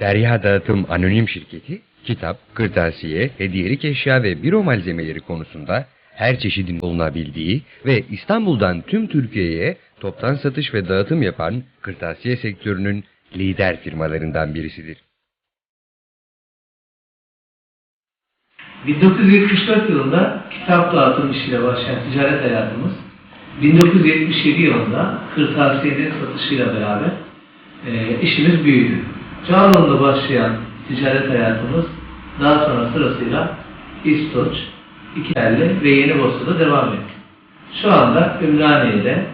Derya Dağıtım Anonim Şirketi, kitap, kırtasiye, hediyelik eşya ve büro malzemeleri konusunda her çeşidin bulunabildiği ve İstanbul'dan tüm Türkiye'ye toptan satış ve dağıtım yapan kırtasiye sektörünün lider firmalarından birisidir. 1974 yılında kitap dağıtım işiyle başlayan ticaret hayatımız 1977 yılında kırtasiyenin satışıyla beraber e, işimiz büyüdü. Cağaloğlu'nda başlayan ticaret hayatımız daha sonra sırasıyla İstoç, İkiterli ve Yeni Bosna'da devam etti. Şu anda Ümraniye'de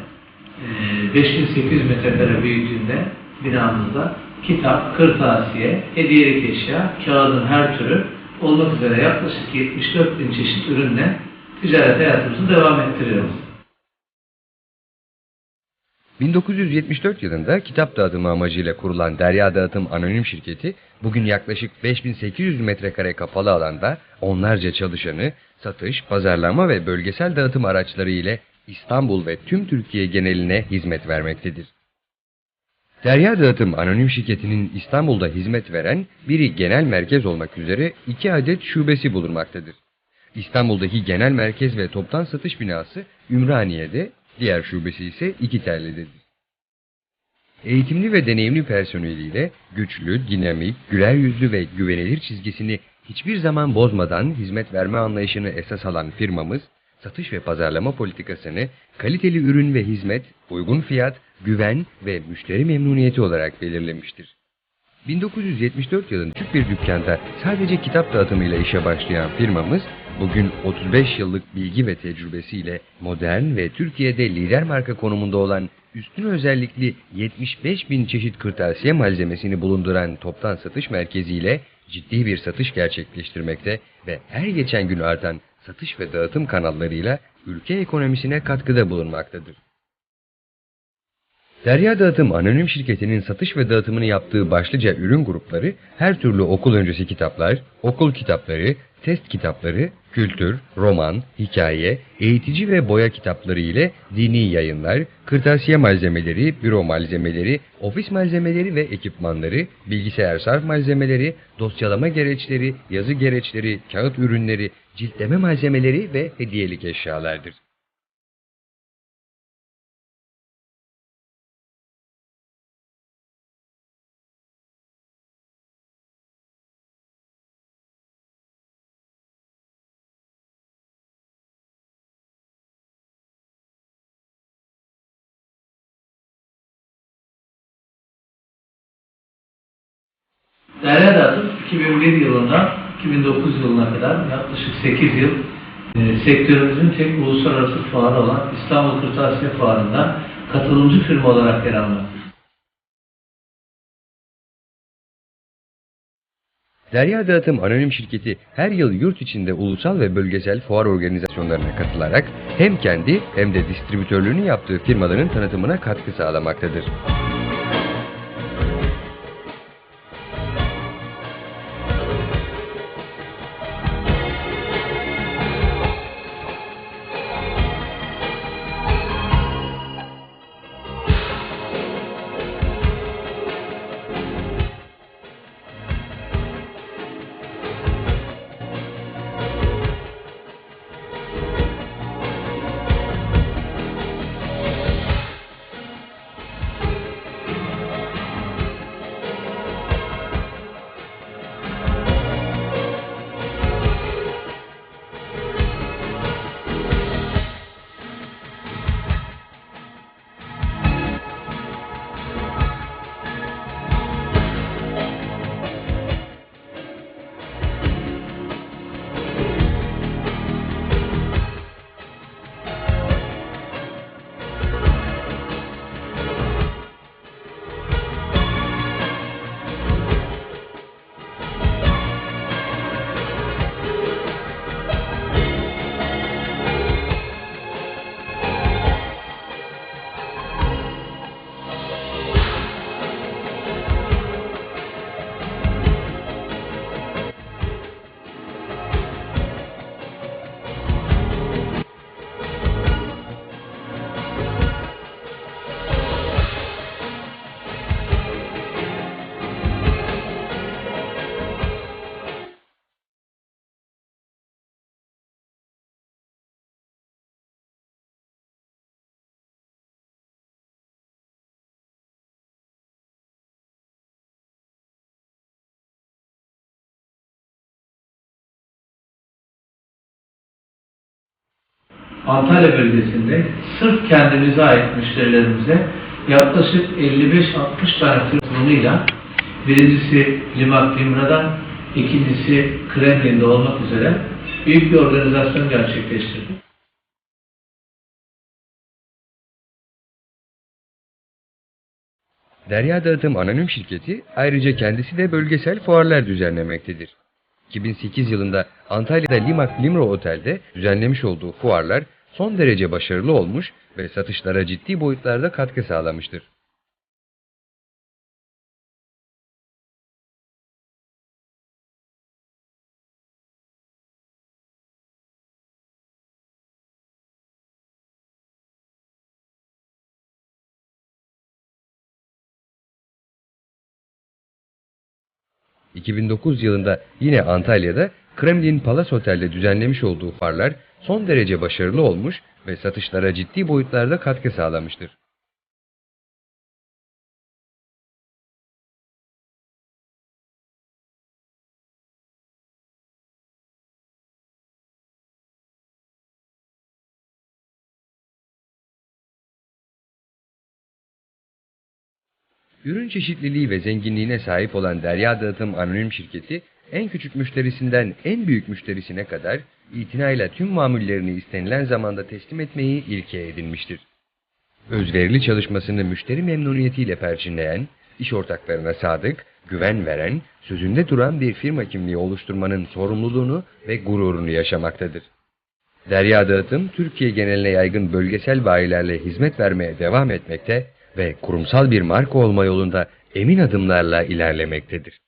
e, 5800 metrekare büyüklüğünde binamızda kitap, kırtasiye, hediyelik eşya, kağıdın her türü olmak üzere yaklaşık 74 bin çeşit ürünle ticaret hayatımızı devam ettiriyoruz. 1974 yılında kitap dağıtımı amacıyla kurulan Derya Dağıtım Anonim Şirketi, bugün yaklaşık 5800 metrekare kapalı alanda onlarca çalışanı, satış, pazarlama ve bölgesel dağıtım araçları ile İstanbul ve tüm Türkiye geneline hizmet vermektedir. Derya Dağıtım Anonim Şirketi'nin İstanbul'da hizmet veren biri genel merkez olmak üzere iki adet şubesi bulunmaktadır. İstanbul'daki genel merkez ve toptan satış binası Ümraniye'de, diğer şubesi ise İkiterli'dedir. Eğitimli ve deneyimli personeliyle güçlü, dinamik, güler yüzlü ve güvenilir çizgisini hiçbir zaman bozmadan hizmet verme anlayışını esas alan firmamız, satış ve pazarlama politikasını kaliteli ürün ve hizmet, uygun fiyat, güven ve müşteri memnuniyeti olarak belirlemiştir. 1974 yılında küçük bir dükkanda sadece kitap dağıtımıyla işe başlayan firmamız, bugün 35 yıllık bilgi ve tecrübesiyle modern ve Türkiye'de lider marka konumunda olan üstün özellikli 75 bin çeşit kırtasiye malzemesini bulunduran toptan satış merkeziyle ciddi bir satış gerçekleştirmekte ve her geçen gün artan satış ve dağıtım kanallarıyla ülke ekonomisine katkıda bulunmaktadır. Derya Dağıtım Anonim Şirketi'nin satış ve dağıtımını yaptığı başlıca ürün grupları her türlü okul öncesi kitaplar, okul kitapları, test kitapları, kültür, roman, hikaye, eğitici ve boya kitapları ile dini yayınlar, kırtasiye malzemeleri, büro malzemeleri, ofis malzemeleri ve ekipmanları, bilgisayar sarf malzemeleri, dosyalama gereçleri, yazı gereçleri, kağıt ürünleri, ciltleme malzemeleri ve hediyelik eşyalardır. Derya Dağıtım 2001 yılından 2009 yılına kadar yaklaşık 8 yıl e, sektörümüzün tek uluslararası fuarı olan İstanbul Kırtasiye Fuarı'nda katılımcı firma olarak yer almaktadır. Derya Dağıtım Anonim Şirketi her yıl yurt içinde ulusal ve bölgesel fuar organizasyonlarına katılarak hem kendi hem de distribütörlüğünü yaptığı firmaların tanıtımına katkı sağlamaktadır. Antalya bölgesinde sırf kendimize ait müşterilerimize yaklaşık 55-60 tane tır sunumuyla birincisi Limak Limra'dan, ikincisi Kremlin'de olmak üzere büyük bir organizasyon gerçekleştirdik. Derya Dağıtım Anonim Şirketi ayrıca kendisi de bölgesel fuarlar düzenlemektedir. 2008 yılında Antalya'da Limak Limro Otel'de düzenlemiş olduğu fuarlar son derece başarılı olmuş ve satışlara ciddi boyutlarda katkı sağlamıştır. ...2009 yılında yine Antalya'da Kremlin Palace Otel'de düzenlemiş olduğu fuarlar son derece başarılı olmuş ve satışlara ciddi boyutlarda katkı sağlamıştır. Ürün çeşitliliği ve zenginliğine sahip olan Derya Dağıtım Anonim Şirketi, en küçük müşterisinden en büyük müşterisine kadar itinayla tüm mamullerini istenilen zamanda teslim etmeyi ilke edinmiştir. Özverili çalışmasını müşteri memnuniyetiyle perçinleyen, iş ortaklarına sadık, güven veren, sözünde duran bir firma kimliği oluşturmanın sorumluluğunu ve gururunu yaşamaktadır. Derya Dağıtım, Türkiye geneline yaygın bölgesel bayilerle hizmet vermeye devam etmekte ve kurumsal bir marka olma yolunda emin adımlarla ilerlemektedir.